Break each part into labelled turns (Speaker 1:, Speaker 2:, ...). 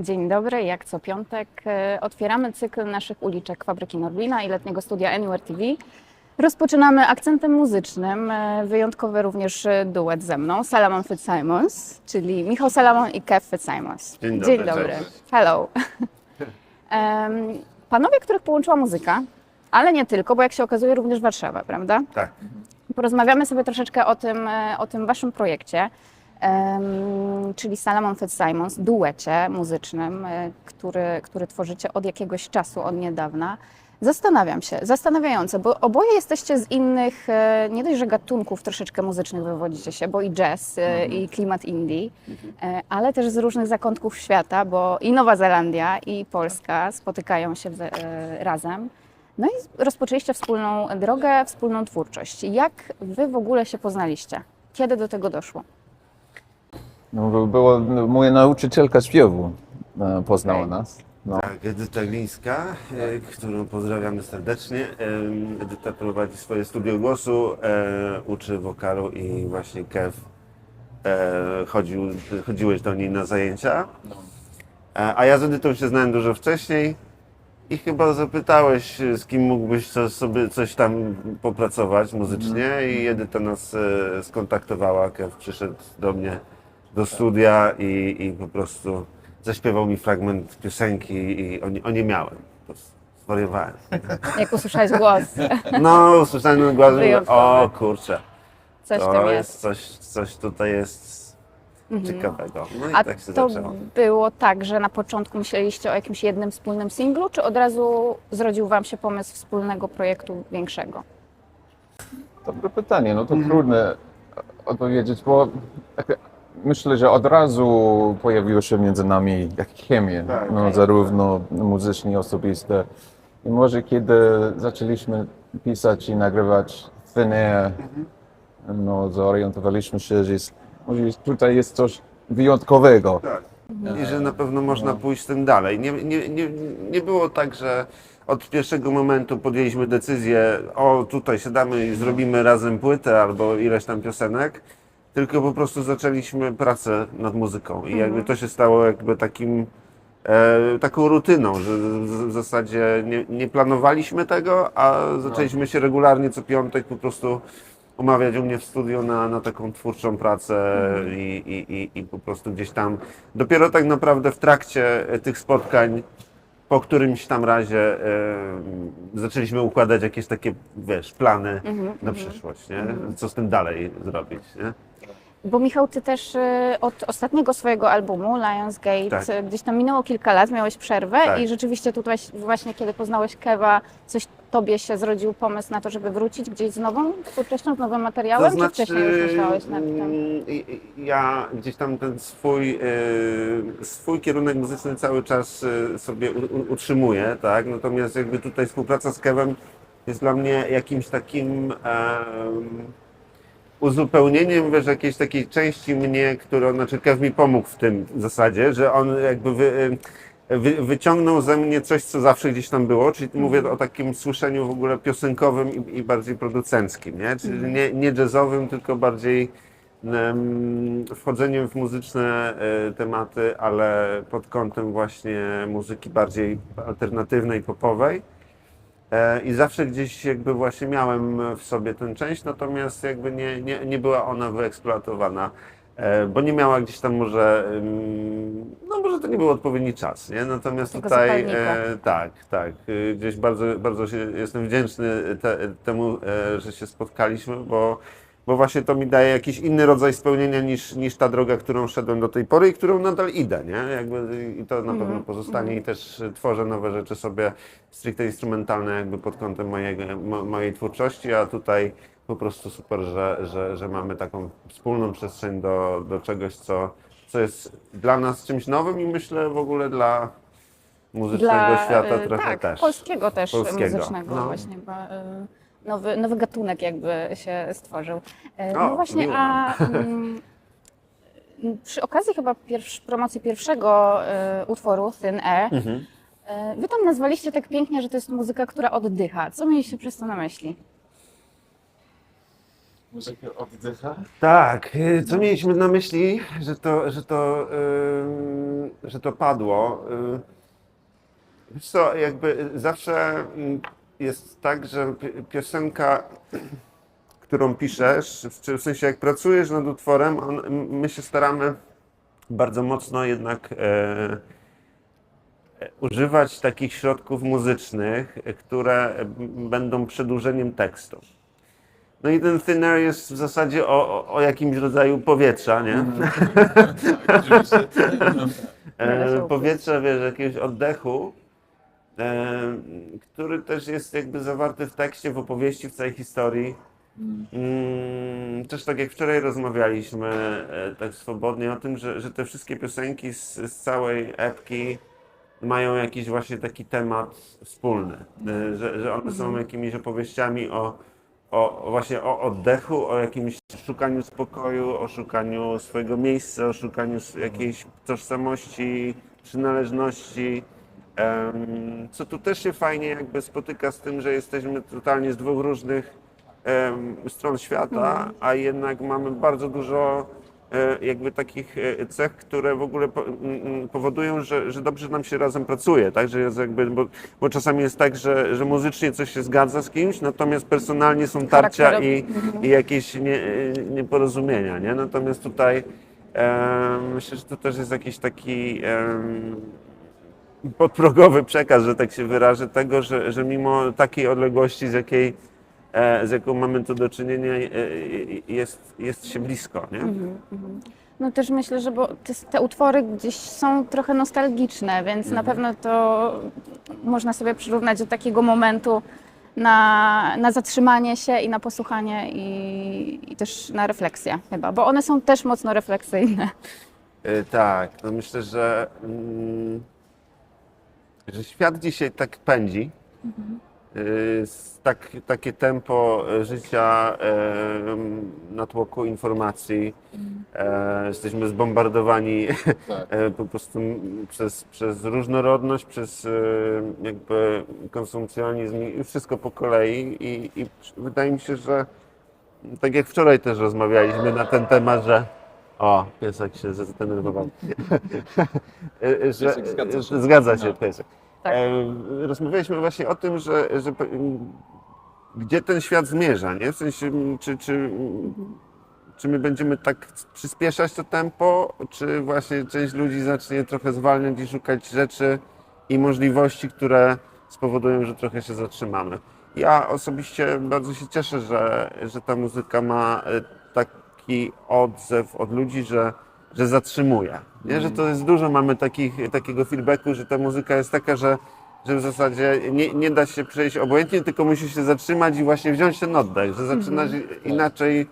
Speaker 1: Dzień dobry, jak co piątek e, otwieramy cykl naszych uliczek Fabryki Norblina i letniego studia Anywhere TV. Rozpoczynamy akcentem muzycznym, e, wyjątkowy również e, duet ze mną, Salamon Fitzsimons, czyli Michał Salamon i Kev Fitzsimons.
Speaker 2: Dzień dobry,
Speaker 1: Dzień dobry. Hello. Panowie, których połączyła muzyka, ale nie tylko, bo jak się okazuje również Warszawa, prawda?
Speaker 2: Tak.
Speaker 1: Porozmawiamy sobie troszeczkę o tym, o tym waszym projekcie, czyli Salamon Fitzsimons, duecie muzycznym, e, który, który tworzycie od jakiegoś czasu, od niedawna. Zastanawiam się, zastanawiające, bo oboje jesteście z innych, e, nie dość, że gatunków troszeczkę muzycznych wywodzicie się, bo i jazz, e, i klimat indie, e, ale też z różnych zakątków świata, bo i Nowa Zelandia, i Polska spotykają się razem. No i rozpoczęliście wspólną drogę, wspólną twórczość. Jak wy w ogóle się poznaliście? Kiedy do tego doszło?
Speaker 3: No, było, no, moja nauczycielka śpiewu e, poznała nas. No.
Speaker 2: Tak, Edyta Glińska, e, którą pozdrawiamy serdecznie. Edyta prowadzi swoje studio głosu, e, uczy wokalu i właśnie Kev chodził, chodziłeś do niej na zajęcia. A ja z Edytą się znałem dużo wcześniej i chyba zapytałeś, z kim mógłbyś co, sobie coś tam popracować muzycznie i Edyta nas skontaktowała. Kev przyszedł do mnie do studia i, i po prostu zaśpiewał mi fragment piosenki i o, nie- o nie miałem. Po prostu Zwariowałem.
Speaker 1: Jak usłyszałeś głos?
Speaker 2: No, usłyszałem ten głos, mówię, o kurczę,
Speaker 1: Coś w
Speaker 2: to jest
Speaker 1: jest.
Speaker 2: coś, coś tutaj jest ciekawego. No i
Speaker 1: A
Speaker 2: tak się
Speaker 1: to
Speaker 2: zaczęło.
Speaker 1: było tak, że na początku myśleliście o jakimś jednym wspólnym singlu, czy od razu zrodził wam się pomysł wspólnego projektu większego?
Speaker 3: Dobre pytanie, no to trudne odpowiedzieć, bo tak, myślę, że od razu pojawiło się między nami jak chemia,
Speaker 2: Tak.
Speaker 3: no, zarówno muzycznie, osobiste. I może kiedy zaczęliśmy pisać i nagrywać Thin Air, no, zorientowaliśmy się, że jest, może tutaj jest coś wyjątkowego.
Speaker 2: Tak. I że na pewno można pójść z tym dalej. Nie, nie, nie, nie było tak, że od pierwszego momentu podjęliśmy decyzję, o tutaj siadamy i zrobimy razem płytę albo ileś tam piosenek, tylko po prostu zaczęliśmy pracę nad muzyką i jakby to się stało jakby takim e, taką rutyną, że w, zasadzie nie, nie planowaliśmy tego, a zaczęliśmy się regularnie co piątek po prostu umawiać u mnie w studiu na, na taką twórczą pracę i, i, i, i po prostu gdzieś tam. Dopiero tak naprawdę w trakcie tych spotkań po którymś tam razie e, zaczęliśmy układać jakieś takie, wiesz, plany na przyszłość, nie? Co z tym dalej zrobić, nie?
Speaker 1: Bo Michał, ty też y, od ostatniego swojego albumu, Lionsgate,
Speaker 2: Tak.
Speaker 1: y, gdzieś tam minęło kilka lat, miałeś przerwę
Speaker 2: Tak.
Speaker 1: i rzeczywiście tutaj właśnie kiedy poznałeś Kewa, coś tobie się zrodził pomysł na to, żeby wrócić gdzieś z nową twórczością, z nowym materiałem, czy wcześniej już myślałeś nad tym?
Speaker 2: mm, ja gdzieś tam ten swój, e, swój kierunek muzyczny cały czas e, sobie utrzymuję, tak? Natomiast jakby tutaj współpraca z Kevem jest dla mnie jakimś takim em, uzupełnieniem, wiesz, jakiejś takiej części mnie, którą, znaczy Kev mi pomógł w tym w zasadzie, że on jakby wy, wy, wyciągnął ze mnie coś, co zawsze gdzieś tam było, czyli mówię o takim słyszeniu w ogóle piosenkowym i, i bardziej producenckim, nie? Czyli nie, nie jazzowym, tylko bardziej em, wchodzeniem w muzyczne e, tematy, ale pod kątem właśnie muzyki bardziej alternatywnej, popowej. E, I zawsze gdzieś jakby właśnie miałem w sobie tę część, natomiast jakby nie, nie, nie była ona wyeksploatowana, bo nie miała gdzieś tam może, no może to nie był odpowiedni czas, nie? Natomiast
Speaker 1: Tego
Speaker 2: tutaj, e, tak, tak, y, gdzieś bardzo, bardzo się, jestem wdzięczny te, temu, e, że się spotkaliśmy, bo, bo właśnie to mi daje jakiś inny rodzaj spełnienia niż, niż ta droga, którą szedłem do tej pory i którą nadal idę, nie? Jakby, I to na pewno pozostanie i też y, tworzę nowe rzeczy sobie stricte instrumentalne jakby pod kątem mojego, mo, mojej twórczości, a tutaj po prostu super, że, że, że mamy taką wspólną przestrzeń do, do czegoś, co, co jest dla nas czymś nowym i myślę w ogóle dla muzycznego świata
Speaker 1: y,
Speaker 2: trochę
Speaker 1: tak,
Speaker 2: też.
Speaker 1: polskiego też
Speaker 2: Polskiego,
Speaker 1: muzycznego
Speaker 2: no.
Speaker 1: właśnie, bo, y, nowy, nowy gatunek jakby się stworzył. Y,
Speaker 2: O,
Speaker 1: No właśnie,
Speaker 2: miło
Speaker 1: a mm, przy okazji chyba pierwsz, promocji pierwszego y, utworu, Thin Air,
Speaker 2: Mhm.
Speaker 1: y, wy tam nazwaliście tak pięknie, że to jest muzyka, która oddycha. Co mieliście przez to na myśli?
Speaker 3: Muzyka oddycha?
Speaker 2: Tak, y, co mieliśmy na myśli, że to, że to, ym, że to padło? Y, Wiesz co, jakby zawsze mm, jest tak, że pi- piosenka, którą piszesz, w sensie jak pracujesz nad utworem, on, my się staramy bardzo mocno jednak e, e, używać takich środków muzycznych, które będą przedłużeniem tekstu. No i ten thinner jest w zasadzie o, o, o jakimś rodzaju powietrza, nie?
Speaker 1: Się
Speaker 2: E, powietrza, wiesz, jakiegoś oddechu, e, który też jest jakby zawarty w tekście, w opowieści, w całej historii. Mm, też tak jak wczoraj rozmawialiśmy e, tak swobodnie o tym, że, że te wszystkie piosenki z, z całej epki mają jakiś właśnie taki temat wspólny, e, że, że one są jakimiś opowieściami o, o właśnie o oddechu, o jakimś szukaniu spokoju, o szukaniu swojego miejsca, o szukaniu jakiejś tożsamości, przynależności. Co tu też się fajnie jakby spotyka z tym, że jesteśmy totalnie z dwóch różnych stron świata, a jednak mamy bardzo dużo jakby takich e, cech, które w ogóle powodują, że, że dobrze nam się razem pracuje, tak? Że jest jakby, bo, bo czasami jest tak, że, że muzycznie coś się zgadza z kimś, natomiast personalnie są tarcia i, i jakieś nie, e, nieporozumienia, nie? Natomiast tutaj em, myślę, że to też jest jakiś taki em, podprogowy przekaz, że tak się wyrażę, tego, że, że mimo takiej odległości, z jakiej e, z jaką mamy tu do czynienia, e, e, jest, jest się blisko, nie?
Speaker 1: No też myślę, że bo te, te utwory gdzieś są trochę nostalgiczne, więc na pewno to można sobie przyrównać do takiego momentu na, na zatrzymanie się i na posłuchanie i, i też na refleksję chyba, bo one są też mocno refleksyjne.
Speaker 2: E, tak, no myślę, że, mm, że świat dzisiaj tak pędzi. E, s- tak, takie tempo e, życia e, na tłoku informacji. E, jesteśmy zbombardowani
Speaker 3: Tak.
Speaker 2: po prostu przez, przez różnorodność, przez jakby konsumpcjonizm i wszystko po kolei i, i wydaje mi się, że tak jak wczoraj też rozmawialiśmy na ten temat, że o, piesek się zdenerwował. Że,
Speaker 3: Piesek zgadza się.
Speaker 2: zgadza się
Speaker 3: No.
Speaker 2: piesek.
Speaker 1: Tak.
Speaker 2: E, rozmawialiśmy właśnie o tym, że, że gdzie ten świat zmierza, nie? W sensie, czy, czy, czy my będziemy tak przyspieszać to tempo, czy właśnie część ludzi zacznie trochę zwalniać i szukać rzeczy i możliwości, które spowodują, że trochę się zatrzymamy. Ja osobiście bardzo się cieszę, że, że ta muzyka ma e, taki odzew od ludzi, że, że zatrzymuje. Nie? Że to jest dużo, mamy takich, takiego feedbacku, że ta muzyka jest taka, że, że w zasadzie nie, nie da się przejść obojętnie, tylko musi się zatrzymać i właśnie wziąć ten oddech, że zaczynasz inaczej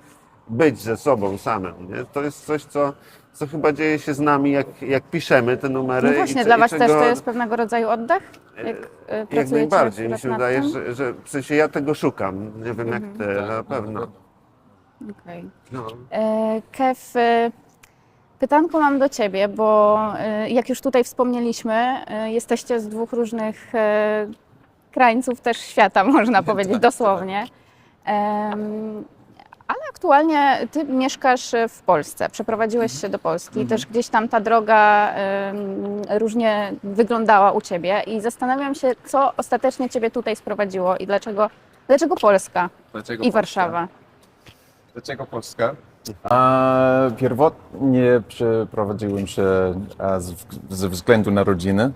Speaker 2: być ze sobą samym. Nie? To jest coś, co, co chyba dzieje się z nami, jak, jak piszemy te numery.
Speaker 1: No
Speaker 2: i
Speaker 1: właśnie,
Speaker 2: co-
Speaker 1: dla
Speaker 2: i
Speaker 1: Was też
Speaker 2: czego-
Speaker 1: to jest pewnego rodzaju oddech? Jak, e,
Speaker 2: jak
Speaker 1: pracujecie
Speaker 2: najbardziej. Mi się wydaje, że, że w sensie ja tego szukam. Nie wiem jak ty,
Speaker 3: Tak,
Speaker 2: na pewno.
Speaker 1: Okej.
Speaker 2: No.
Speaker 1: E, Kev, e, pytanko mam do Ciebie, bo e, jak już tutaj wspomnieliśmy, e, jesteście z dwóch różnych e, krańców też świata, można powiedzieć dosłownie. Em, Ale aktualnie Ty mieszkasz w Polsce, przeprowadziłeś się do Polski, też gdzieś tam ta droga różnie wyglądała u Ciebie i zastanawiam się, co ostatecznie Ciebie tutaj sprowadziło i dlaczego, dlaczego Polska
Speaker 3: Dlaczego
Speaker 1: i
Speaker 3: Polska?
Speaker 1: Warszawa?
Speaker 3: Dlaczego Polska? A, pierwotnie przeprowadziłem się z, ze względu na rodzinę.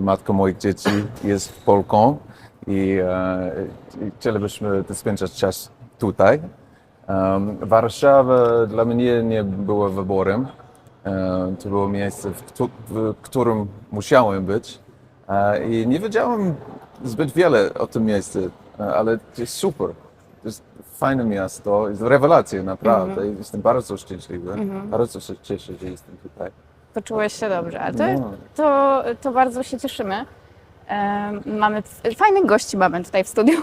Speaker 3: Matka moich dzieci jest Polką i, e, i chcielibyśmy spędzać czas tutaj. Um, Warszawa dla mnie nie była wyborem. E, to było miejsce, w, któ- w którym musiałem być. E, I nie wiedziałem zbyt wiele o tym miejscu, ale to jest super. Fajne miasto, jest rewelacja naprawdę. I Jestem bardzo szczęśliwy. Bardzo się cieszę, że jestem tutaj.
Speaker 1: Poczułeś się dobrze, ale to,
Speaker 3: No.
Speaker 1: to, to bardzo się cieszymy. Em, mamy fajnych gości mamy tutaj w studiu.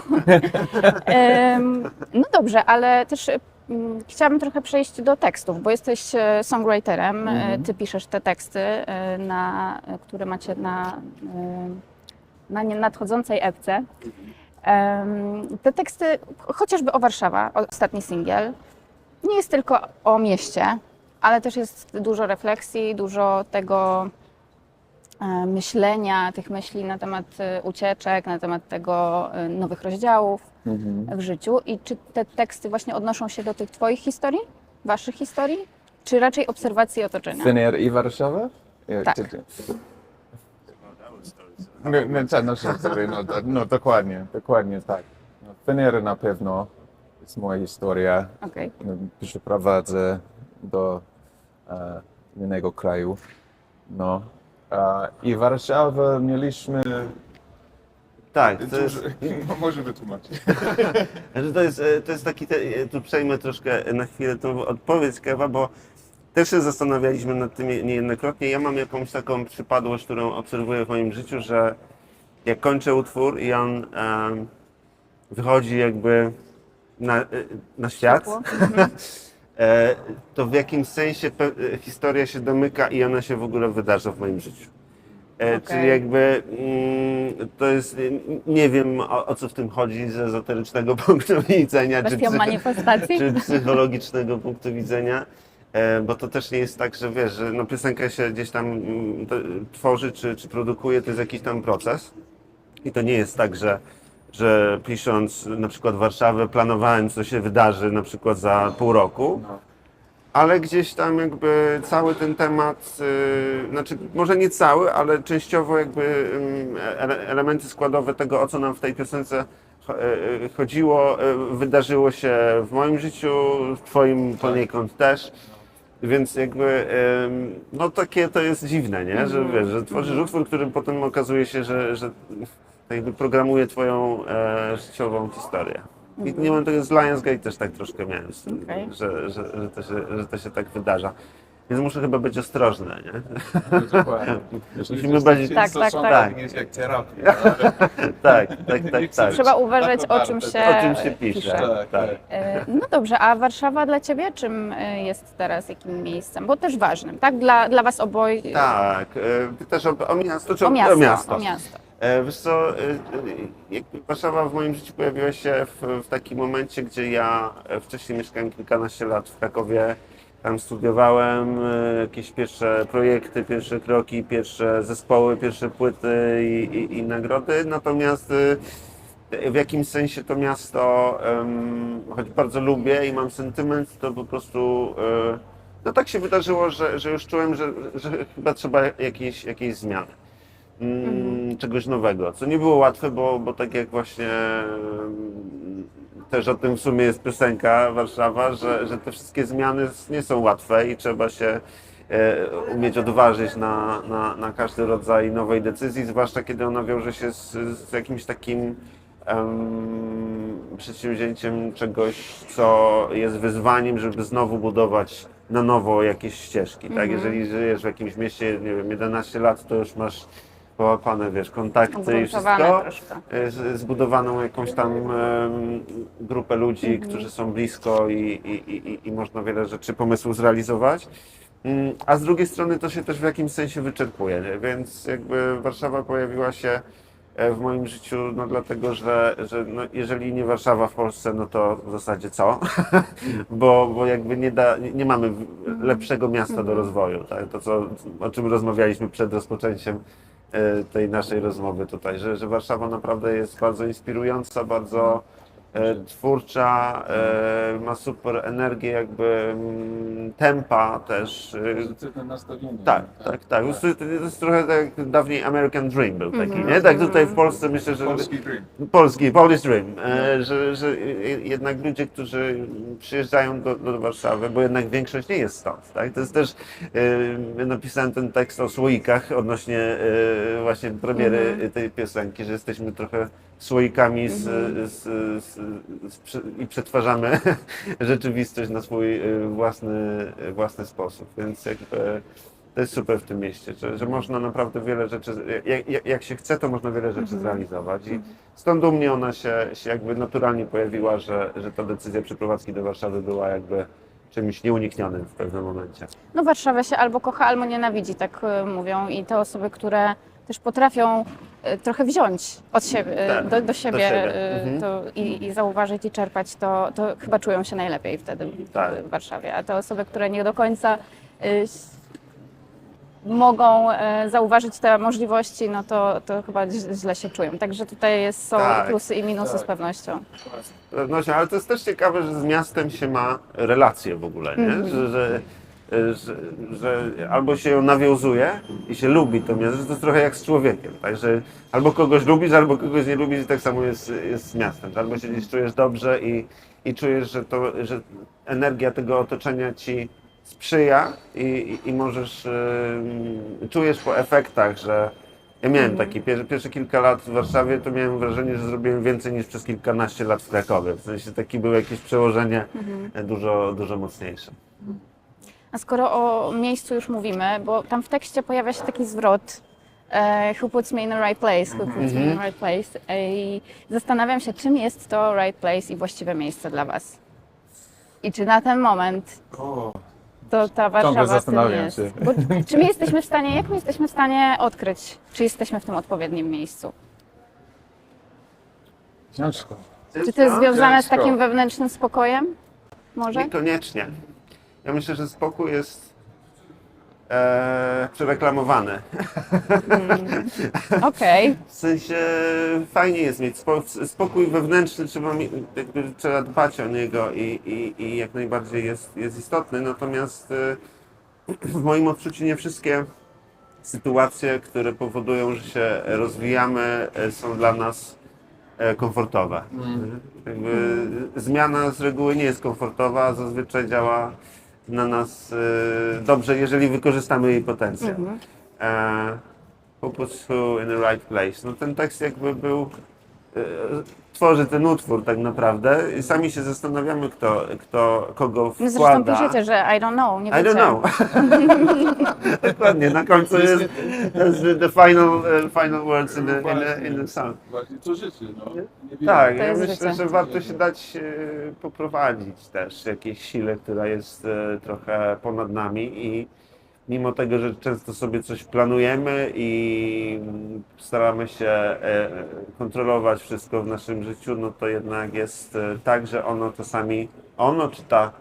Speaker 1: Em, no dobrze, ale też mm, chciałabym trochę przejść do tekstów, bo jesteś e, songwriterem, e, ty piszesz te teksty, e, na, które macie na, na nadchodzącej epce. Te teksty, chociażby o Warszawa, ostatni singiel, nie jest tylko o mieście, ale też jest dużo refleksji, dużo tego e, myślenia, tych myśli na temat e, ucieczek, na temat tego e, nowych rozdziałów w życiu. I czy te teksty właśnie odnoszą się do tych Twoich historii, Waszych historii, czy raczej obserwacji otoczenia?
Speaker 3: Air i Warszawa? Ja,
Speaker 1: Tak.
Speaker 3: ty- ty- No, no, no, no, no dokładnie, dokładnie tak. No, Air na pewno jest moja historia.
Speaker 1: Okej.
Speaker 3: No, Przeprowadzę do e, innego kraju. No. E, I Warszawę mieliśmy.
Speaker 2: Tak, to jest,
Speaker 3: Może wytłumaczyć.
Speaker 2: Znaczy to jest, e, to jest taki, te, e, tu przejmę troszkę na chwilę tą odpowiedź Kewa, bo też się zastanawialiśmy nad tym niejednokrotnie. Ja mam jakąś taką przypadłość, którą obserwuję w moim życiu, że jak kończę utwór i on em, wychodzi jakby na, e, na świat, e, to w jakimś sensie e, historia się domyka i ona się w ogóle wydarza w moim życiu. E,
Speaker 1: Okej.
Speaker 2: Czyli jakby mm, to jest, nie wiem o, o co w tym chodzi z ezoterycznego punktu widzenia, czy,
Speaker 1: Kwestią
Speaker 2: psy-
Speaker 1: manifestacji?
Speaker 2: czy psychologicznego punktu widzenia, e, bo to też nie jest tak, że wiesz, że no piosenka się gdzieś tam mm, tworzy czy, czy produkuje, to jest jakiś tam proces. I to nie jest tak, że że pisząc na przykład Warszawę planowałem co się wydarzy na przykład za pół roku, ale gdzieś tam jakby cały ten temat, yy, znaczy może nie cały, ale częściowo jakby ele- elementy składowe tego, o co nam w tej piosence cho- yy, chodziło, yy, wydarzyło się w moim życiu, w twoim poniekąd też. Więc jakby, no takie to jest dziwne, nie? Że wiesz, że tworzysz utwór, który potem okazuje się, że, że jakby programuje twoją e, życiową historię. I nie mam tego z Lionsgate też tak troszkę miałem, z tym,
Speaker 1: Okej.
Speaker 2: że, że, że, to się, że to się tak wydarza. Więc muszę chyba być ostrożny, nie? Musimy bardziej-
Speaker 1: Tak, tak, tak.
Speaker 2: Tak.
Speaker 3: jest jak terapia.
Speaker 2: tak, tak, tak, tak.
Speaker 1: Trzeba uważać,
Speaker 3: Tak,
Speaker 1: o
Speaker 3: tak,
Speaker 1: czym
Speaker 3: tak.
Speaker 1: się,
Speaker 2: O czym się pisze.
Speaker 3: Tak, tak.
Speaker 1: E, No dobrze, a Warszawa dla Ciebie czym e, jest teraz, jakim miejscem? Bo też ważnym, tak? Dla, dla Was oboj.
Speaker 2: Tak, e, ty też o, o miasto, czy
Speaker 1: O miasto,
Speaker 2: o miasto?
Speaker 1: o miasto.
Speaker 2: E, Wiesz co, e, e, Warszawa w moim życiu pojawiła się w, w takim momencie, gdzie ja e, wcześniej mieszkałem kilkanaście lat w Krakowie. Tam studiowałem e, jakieś pierwsze projekty, pierwsze kroki, pierwsze zespoły, pierwsze płyty i, i, i nagrody. Natomiast e, w jakimś sensie to miasto, choć bardzo lubię i mam sentyment, to po prostu e, no tak się wydarzyło, że, że już czułem, że, że chyba trzeba jakiejś, jakiejś zmiany mm, czegoś nowego, co nie było łatwe, bo, bo tak jak właśnie też o tym w sumie jest piosenka Warszawa, że, że te wszystkie zmiany nie są łatwe i trzeba się e, umieć odważyć na, na, na każdy rodzaj nowej decyzji, zwłaszcza kiedy ona wiąże się z, z jakimś takim em, przedsięwzięciem czegoś, co jest wyzwaniem, żeby znowu budować na nowo jakieś ścieżki. Tak? Jeżeli żyjesz w jakimś mieście, nie wiem, 11 lat, to już masz połapane, wiesz, kontakty i wszystko.
Speaker 1: troszkę.
Speaker 2: E, z- Zbudowaną jakąś tam em, grupę ludzi, którzy są blisko i, i, i, i można wiele rzeczy, pomysłów zrealizować. Mm, A z drugiej strony to się też w jakimś sensie wyczerpuje, nie? więc jakby Warszawa pojawiła się e, w moim życiu, no dlatego, że, że no, jeżeli nie Warszawa w Polsce, no to w zasadzie co? bo, bo jakby nie, da, nie, mamy w- lepszego miasta do rozwoju. Tak? To, co, o czym rozmawialiśmy przed rozpoczęciem tej naszej rozmowy tutaj, że, że Warszawa naprawdę jest bardzo inspirująca, bardzo e, twórcza, e, ma super energię, jakby mm, tempa też. e,
Speaker 3: Pozytywne nastawienie.
Speaker 2: tak, tak, tak. To jest, to jest trochę tak jak dawniej American Dream był taki, nie? Tak tutaj w Polsce myślę, że...
Speaker 3: Polski dream.
Speaker 2: Polski, Polish Dream, e, że, że jednak ludzie, którzy przyjeżdżają do, do Warszawy, bo jednak większość nie jest stąd, tak? To jest też, e, ja napisałem ten tekst o słoikach odnośnie e, właśnie premiery tej piosenki, że jesteśmy trochę słoikami z, z, z, i przetwarzamy rzeczywistość na swój e, własny, własny sposób, więc jakby to jest super w tym mieście, że, że można naprawdę wiele rzeczy, jak, jak, się chce, to można wiele rzeczy zrealizować i stąd u mnie ona się, się jakby naturalnie pojawiła, że, że ta decyzja przeprowadzki do Warszawy była jakby czymś nieuniknionym w pewnym momencie.
Speaker 1: No Warszawę się albo kocha, albo nienawidzi, tak e, mówią. I te osoby, które też potrafią e, trochę wziąć od siebie, e,
Speaker 2: Tak,
Speaker 1: do, do siebie,
Speaker 2: siebie.
Speaker 1: e,
Speaker 2: Mhm.
Speaker 1: to i, i zauważyć i czerpać, to, to chyba czują się najlepiej wtedy
Speaker 2: Tak.
Speaker 1: w Warszawie. A te osoby, które nie do końca mogą zauważyć te możliwości, no to, to chyba źle się czują. Także tutaj jest, są
Speaker 2: Tak,
Speaker 1: plusy i minusy
Speaker 3: tak.
Speaker 1: z pewnością.
Speaker 2: pewnością, ale to jest też ciekawe, że z miastem się ma relacje w ogóle, nie?
Speaker 1: Mhm.
Speaker 2: Że, że, że, że albo się ją nawiązuje i się lubi to miasto, to jest trochę jak z człowiekiem, także albo kogoś lubisz, albo kogoś nie lubisz i tak samo jest, jest z miastem. Albo się gdzieś czujesz dobrze i, i czujesz, że, to, że energia tego otoczenia ci sprzyja i, i, i możesz, czujesz po efektach, że ja miałem taki, pierwsze, kilka lat w Warszawie, to miałem wrażenie, że zrobiłem więcej niż przez kilkanaście lat w Krakowie. W sensie takie było jakieś przełożenie e, dużo, dużo mocniejsze.
Speaker 1: A skoro o miejscu już mówimy, bo tam w tekście pojawia się taki zwrot e, Who puts me in the right place? Who puts me in the right place? E, I zastanawiam się, czym jest to right place i właściwe miejsce dla Was? I czy na ten moment to ta Warszawa tym
Speaker 3: zastanawiam
Speaker 1: jest?
Speaker 3: się.
Speaker 1: Bo, czy my jesteśmy w stanie, jak my jesteśmy w stanie odkryć, czy jesteśmy w tym odpowiednim miejscu?
Speaker 3: Ciężko.
Speaker 1: Czy to jest związane z takim wewnętrznym spokojem? Może?
Speaker 2: Niekoniecznie. Ja myślę, że spokój jest e, przereklamowany.
Speaker 1: Okej.
Speaker 2: W sensie fajnie jest mieć spo, spokój wewnętrzny, trzeba, jakby, trzeba dbać o niego i, i, i jak najbardziej jest, jest istotny. Natomiast e, w moim odczuciu nie wszystkie sytuacje, które powodują, że się rozwijamy, e, są dla nas e, komfortowe. Jakby zmiana z reguły nie jest komfortowa, zazwyczaj działa na nas e, dobrze, jeżeli wykorzystamy jej potencjał. E, Who puts who in the right place. No ten tekst jakby był, e, tworzy ten utwór tak naprawdę i sami się zastanawiamy, kto, kto kogo
Speaker 1: No Zresztą
Speaker 2: wkłada.
Speaker 1: piszecie, że I don't know, nie
Speaker 2: I
Speaker 1: wiecie.
Speaker 2: don't know. Dokładnie, na końcu jest the, the final, e, final words in the, in the, in the song.
Speaker 3: Właśnie to życie, no. Nie
Speaker 2: Tak,
Speaker 1: To
Speaker 2: ja
Speaker 1: jest
Speaker 2: myślę,
Speaker 1: życie.
Speaker 2: że warto się dać e, poprowadzić też jakiejś sile, która jest e, trochę ponad nami i mimo tego, że często sobie coś planujemy i staramy się e, kontrolować wszystko w naszym życiu, no to jednak jest e, tak, że ono czasami, ono czy ta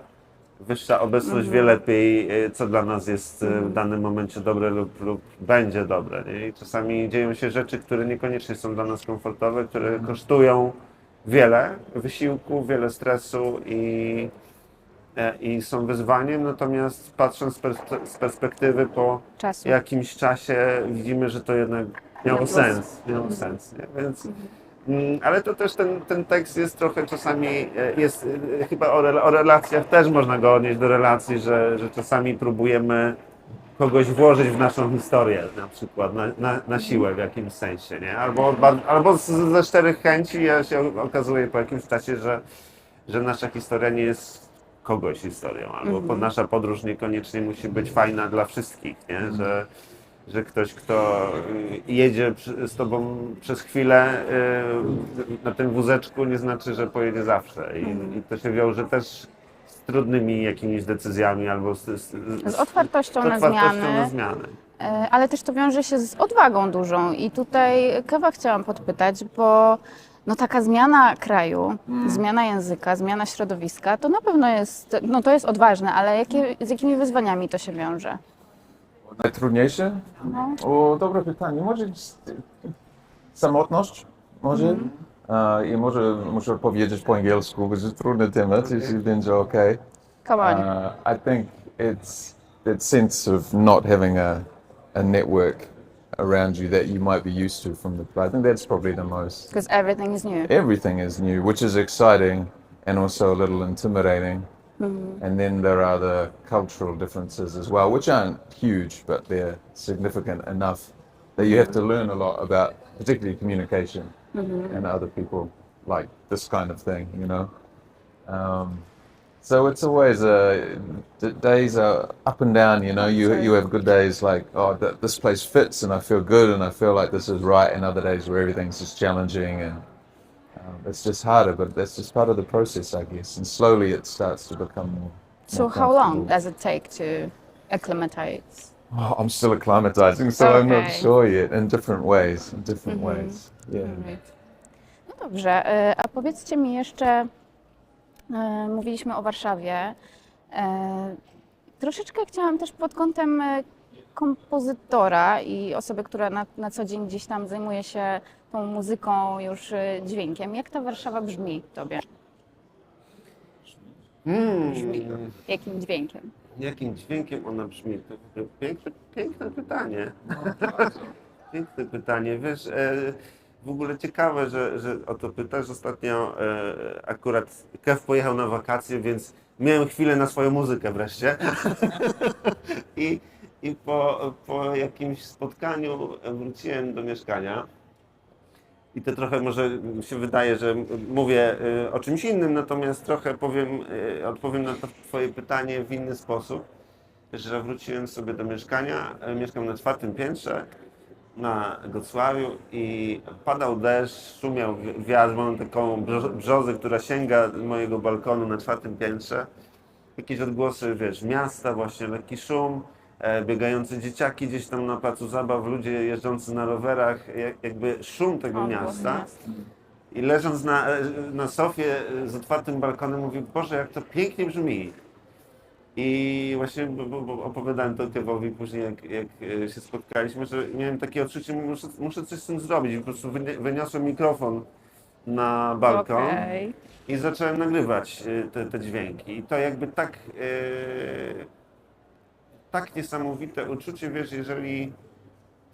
Speaker 2: wyższa obecność wie lepiej, e, co dla nas jest w danym momencie dobre lub, lub będzie dobre. Nie? I czasami dzieją się rzeczy, które niekoniecznie są dla nas komfortowe, które kosztują wiele wysiłku, wiele stresu i, i są wyzwaniem, natomiast patrząc z pers- z perspektywy po
Speaker 1: Czasu.
Speaker 2: jakimś czasie widzimy, że to jednak miało sens. Miało sens nie? Więc, mm, ale to też ten, ten tekst jest trochę czasami, e, jest e, chyba o, o relacjach też można go odnieść do relacji, że, że czasami próbujemy kogoś włożyć w naszą historię na przykład, na, na, na siłę w jakimś sensie, nie? Albo, albo z, ze szczerych chęci a się okazuje po jakimś czasie, że, że nasza historia nie jest kogoś historią, albo po, nasza podróż niekoniecznie musi być fajna dla wszystkich, nie? Że, że ktoś, kto y, jedzie z tobą przez chwilę y, na tym wózeczku, nie znaczy, że pojedzie zawsze. I, i to się wiąże też z trudnymi jakimiś decyzjami albo z, z,
Speaker 1: Z otwartością,
Speaker 2: z
Speaker 1: na
Speaker 2: otwartością
Speaker 1: zmiany.
Speaker 2: na zmiany.
Speaker 1: E, Ale też to wiąże się z odwagą dużą i tutaj Kewa chciałam podpytać, bo no taka zmiana kraju, zmiana języka, zmiana środowiska, to na pewno jest, no to jest odważne, ale jakie, z jakimi wyzwaniami to się wiąże?
Speaker 3: Najtrudniejsze? O, dobre pytanie. Może samotność? Może? E, I może muszę powiedzieć po angielsku, bo to jest trudny temat, jeśli będzie ok.
Speaker 1: Come on.
Speaker 3: Uh, I think it's that sense of not having a, a network around you that you might be used to from the I think that's probably the most.
Speaker 1: Because everything is new.
Speaker 3: Everything is new, which is exciting and also a little intimidating. And then there are the cultural differences as well, which aren't huge, but they're significant enough that you have to learn a lot about, particularly communication and other people like this kind of thing, you know. Um, so it's always uh, the days are up and down, you know. You you have good days like oh th- this place fits and I feel good and I feel like this is right, and other days where everything's just challenging and um, it's just harder. But that's just part of the process, I guess. And slowly it starts to become more.
Speaker 1: So
Speaker 3: more
Speaker 1: how long does it take to acclimatize?
Speaker 3: Oh, I'm still acclimatizing, so I'm not
Speaker 1: Okay.
Speaker 3: sure yet. In different ways, in different
Speaker 1: Mhm.
Speaker 3: ways. Yeah.
Speaker 1: No dobrze, a powiedzcie mi jeszcze, mówiliśmy o Warszawie. e, Troszeczkę chciałam też pod kątem e, kompozytora i osoby, która na, na co dzień gdzieś tam zajmuje się tą muzyką, już e, dźwiękiem. Jak ta Warszawa brzmi tobie?
Speaker 2: Hmm,
Speaker 1: Jakim dźwiękiem?
Speaker 2: jakim dźwiękiem ona brzmi? To piękne, piękne pytanie. Piękne pytanie. Wiesz, e, w ogóle ciekawe, że, że o to pytasz. Ostatnio e, akurat Kev pojechał na wakacje, więc miałem chwilę na swoją muzykę wreszcie. I, i po, po jakimś spotkaniu wróciłem do mieszkania. I to trochę może się wydaje, że mówię y, o czymś innym, natomiast trochę powiem, y, odpowiem na to Twoje pytanie w inny sposób. Że wróciłem sobie do mieszkania, y, mieszkam na czwartym piętrze na Gocławiu i padał deszcz, szumiał wi- wiatr, mam taką brzo- brzozę, która sięga mojego balkonu na czwartym piętrze. Jakieś odgłosy, wiesz, miasta, właśnie lekki szum, e, biegające dzieciaki gdzieś tam na placu zabaw, ludzie jeżdżący na rowerach, jak, jakby szum tego
Speaker 1: Odgłos
Speaker 2: miasta. I leżąc na, e, na sofie z otwartym balkonem mówię, Boże, jak to pięknie brzmi. I właśnie opowiadałem to Kevowi później, jak, jak e, się spotkaliśmy, że miałem takie odczucie, muszę, muszę coś z tym zrobić. Po prostu wyni- wyniosłem mikrofon na balkon
Speaker 1: Okej.
Speaker 2: i zacząłem nagrywać e, te, te dźwięki. I to jakby tak, e, tak niesamowite uczucie, wiesz, jeżeli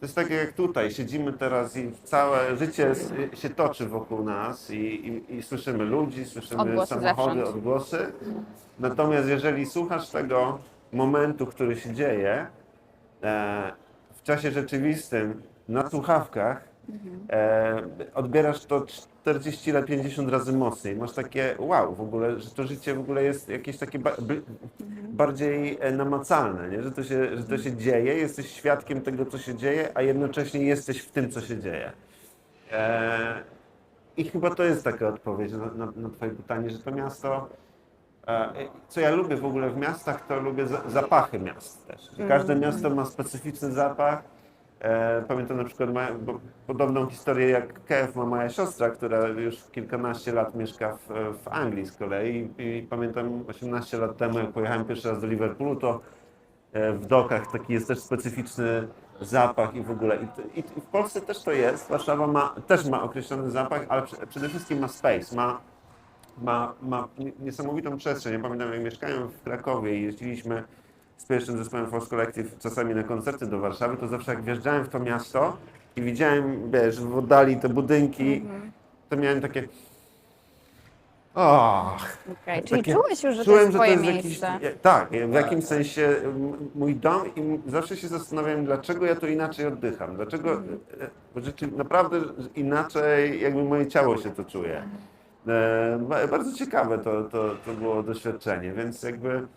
Speaker 2: to jest tak jak tutaj, siedzimy teraz i całe życie się toczy wokół nas i, i, i słyszymy ludzi, słyszymy
Speaker 1: Odgłosy
Speaker 2: samochody,
Speaker 1: zewsząd.
Speaker 2: odgłosy. Natomiast jeżeli słuchasz tego momentu, który się dzieje e, w czasie rzeczywistym na słuchawkach, e, odbierasz to 40 lat, 50 razy mocniej. Masz takie wow, w ogóle, że to życie w ogóle jest jakieś takie ba- by- bardziej e, namacalne, nie? Że, to się, że to się dzieje, jesteś świadkiem tego, co się dzieje, a jednocześnie jesteś w tym, co się dzieje. E, I chyba to jest taka odpowiedź na, na, na Twoje pytanie, że to miasto, e, co ja lubię w ogóle w miastach, to lubię za, zapachy miast też. Każde miasto ma specyficzny zapach. E, pamiętam na przykład ma, podobną historię jak Kev ma moja siostra, która już kilkanaście lat mieszka w, w Anglii z kolei. I, I pamiętam 18 lat temu, jak pojechałem pierwszy raz do Liverpoolu, to e, w dokach taki jest też specyficzny zapach i w ogóle. I, i w Polsce też to jest. Warszawa ma, też ma określony zapach, ale prze- przede wszystkim ma space, ma, ma, ma nie- niesamowitą przestrzeń. Ja pamiętam, jak mieszkałem w Krakowie i jeździliśmy z pierwszym zespołem Force Collective czasami na koncerty do Warszawy, to zawsze jak wjeżdżałem w to miasto i widziałem, wiesz, w oddali te budynki, to miałem takie... Och,
Speaker 1: Okej, Czyli
Speaker 2: Takie-
Speaker 1: czułeś już, że to
Speaker 2: Czułem,
Speaker 1: jest
Speaker 2: że to
Speaker 1: twoje
Speaker 2: jest jakiś.
Speaker 1: miejsce.
Speaker 2: ja- Tak, w jakimś sensie mój dom i zawsze się zastanawiałem, dlaczego ja tu inaczej oddycham. Dlaczego. e, Bo rzeczy, naprawdę inaczej jakby moje ciało się to czuje. E, ba- Bardzo ciekawe to, to, to było doświadczenie, więc jakby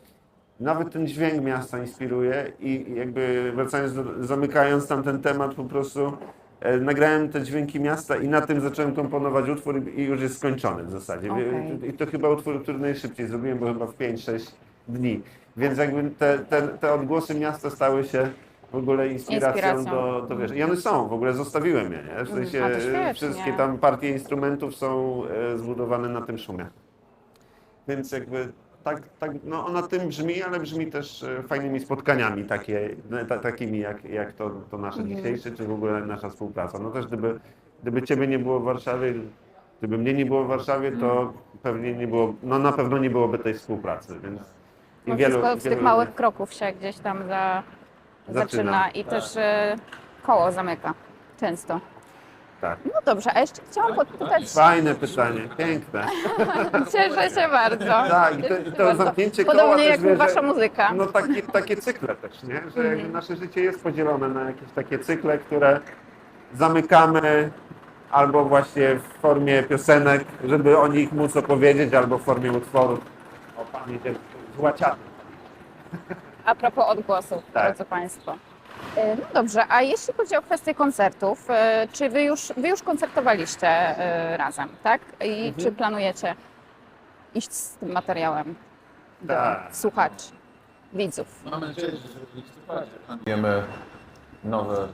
Speaker 2: nawet ten dźwięk miasta inspiruje i i jakby wracając, do, zamykając tam ten temat po prostu e, nagrałem te dźwięki miasta i na tym zacząłem komponować utwór i i już jest skończony w zasadzie.
Speaker 1: Okej.
Speaker 2: I to chyba utwór, który najszybciej zrobiłem, bo chyba w 5-6 dni. Więc jakby te, te, te odgłosy miasta stały się w ogóle inspiracją,
Speaker 1: Inspiracją.
Speaker 2: Do, do wiesz. I one są, w ogóle zostawiłem je, nie? W sensie
Speaker 1: a to świetnie.
Speaker 2: e, wszystkie tam partie instrumentów są e, zbudowane na tym szumie. Więc jakby tak, tak, no ona tym brzmi, ale brzmi też e, fajnymi spotkaniami takie, ta, takimi jak, jak to, to nasze
Speaker 1: Mhm.
Speaker 2: dzisiejsze, czy w ogóle nasza współpraca. No też gdyby, gdyby Ciebie nie było w Warszawie, gdyby mnie nie było w Warszawie, to
Speaker 1: Mhm.
Speaker 2: pewnie nie było, no na pewno nie byłoby tej współpracy, więc i wielu,
Speaker 1: wszystko z tych małych kroków się gdzieś tam za, zaczyna,
Speaker 2: Zaczyna,
Speaker 1: i
Speaker 2: tak.
Speaker 1: też e, koło zamyka często.
Speaker 2: Tak.
Speaker 1: No dobrze, a jeszcze chciałam podpytać,
Speaker 2: Fajne pytanie, piękne.
Speaker 1: cieszę się bardzo.
Speaker 2: Tak, i to, i to
Speaker 1: bardzo.
Speaker 2: zamknięcie koła
Speaker 1: Podobnie
Speaker 2: też
Speaker 1: jak
Speaker 2: wie, że-
Speaker 1: wasza muzyka.
Speaker 2: No takie, takie cykle też, nie? Że
Speaker 1: Mhm.
Speaker 2: jakby nasze życie jest podzielone na jakieś takie cykle, które zamykamy albo właśnie w formie piosenek, żeby o nich móc opowiedzieć, albo w formie utworów o pamięci złacianych.
Speaker 1: A propos odgłosów,
Speaker 2: Tak.
Speaker 1: drodzy Państwo. E, No dobrze, a jeśli chodzi o kwestię koncertów, e, czy wy już, wy już koncertowaliście e, razem, tak? I
Speaker 2: Mhm.
Speaker 1: czy planujecie iść z tym materiałem do
Speaker 2: Tak.
Speaker 1: słuchaczy? widzów.
Speaker 3: Mamy nadzieję, że zrobiliście Planujemy nowe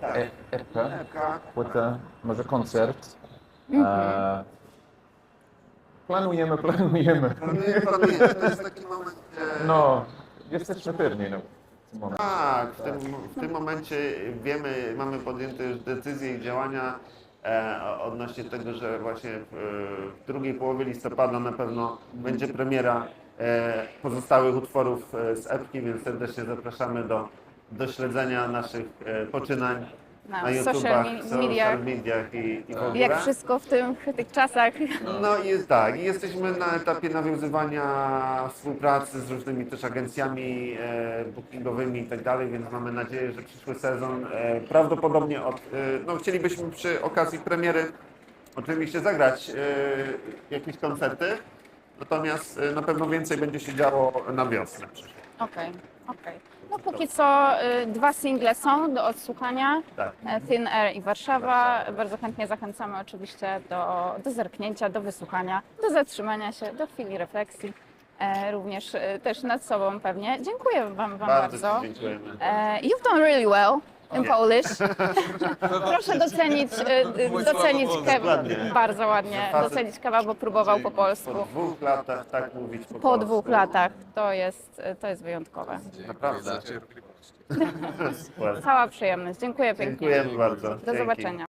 Speaker 2: Tak.
Speaker 3: e- EP, płytę, może koncert.
Speaker 1: Mhm.
Speaker 3: E, planujemy, planujemy.
Speaker 2: Planuję, planuję. To jest taki moment, e,
Speaker 3: No, jesteśmy pewni no, w tym momencie.
Speaker 2: Tak, w tym, w tym momencie wiemy, mamy podjęte już decyzje i działania e, odnośnie tego, że właśnie w, w drugiej połowie listopada na pewno będzie premiera e, pozostałych utworów e, z epki, więc serdecznie zapraszamy do, do śledzenia naszych e, poczynań
Speaker 1: Na
Speaker 2: na
Speaker 1: social mediach.
Speaker 2: mediach i, i w ogóle.
Speaker 1: Jak wszystko w, tym, w tych czasach.
Speaker 2: No i jest tak, jesteśmy na etapie nawiązywania współpracy z różnymi też agencjami e, bookingowymi i tak dalej, więc mamy nadzieję, że przyszły sezon e, prawdopodobnie od, e, no chcielibyśmy przy okazji premiery oczywiście zagrać e, jakieś koncerty, natomiast e, na pewno więcej będzie się działo na wiosnę.
Speaker 1: Okej, okej. No póki co y, dwa single są do odsłuchania.
Speaker 2: Tak.
Speaker 1: E, Thin Air i Warszawa. Bardzo chętnie zachęcamy oczywiście do, do zerknięcia, do wysłuchania, do zatrzymania się, do chwili refleksji. E, również e, też nad sobą pewnie. Dziękuję Wam, wam bardzo.
Speaker 2: Ci dziękujemy.
Speaker 1: E, you've done really well in Polish. Proszę docenić, e, docenić Kewa.
Speaker 2: Ładnie.
Speaker 1: Bardzo ładnie.
Speaker 2: Facet-
Speaker 1: Docenić Kewa, bo próbował po polsku.
Speaker 2: Po dwóch latach tak mówić po,
Speaker 1: Po
Speaker 2: polsku.
Speaker 1: dwóch latach. To jest, to jest wyjątkowe.
Speaker 2: Naprawdę.
Speaker 1: Cała przyjemność. Dziękuję pięknie.
Speaker 2: Dziękujemy bardzo.
Speaker 1: Do
Speaker 2: Dzięki.
Speaker 1: zobaczenia.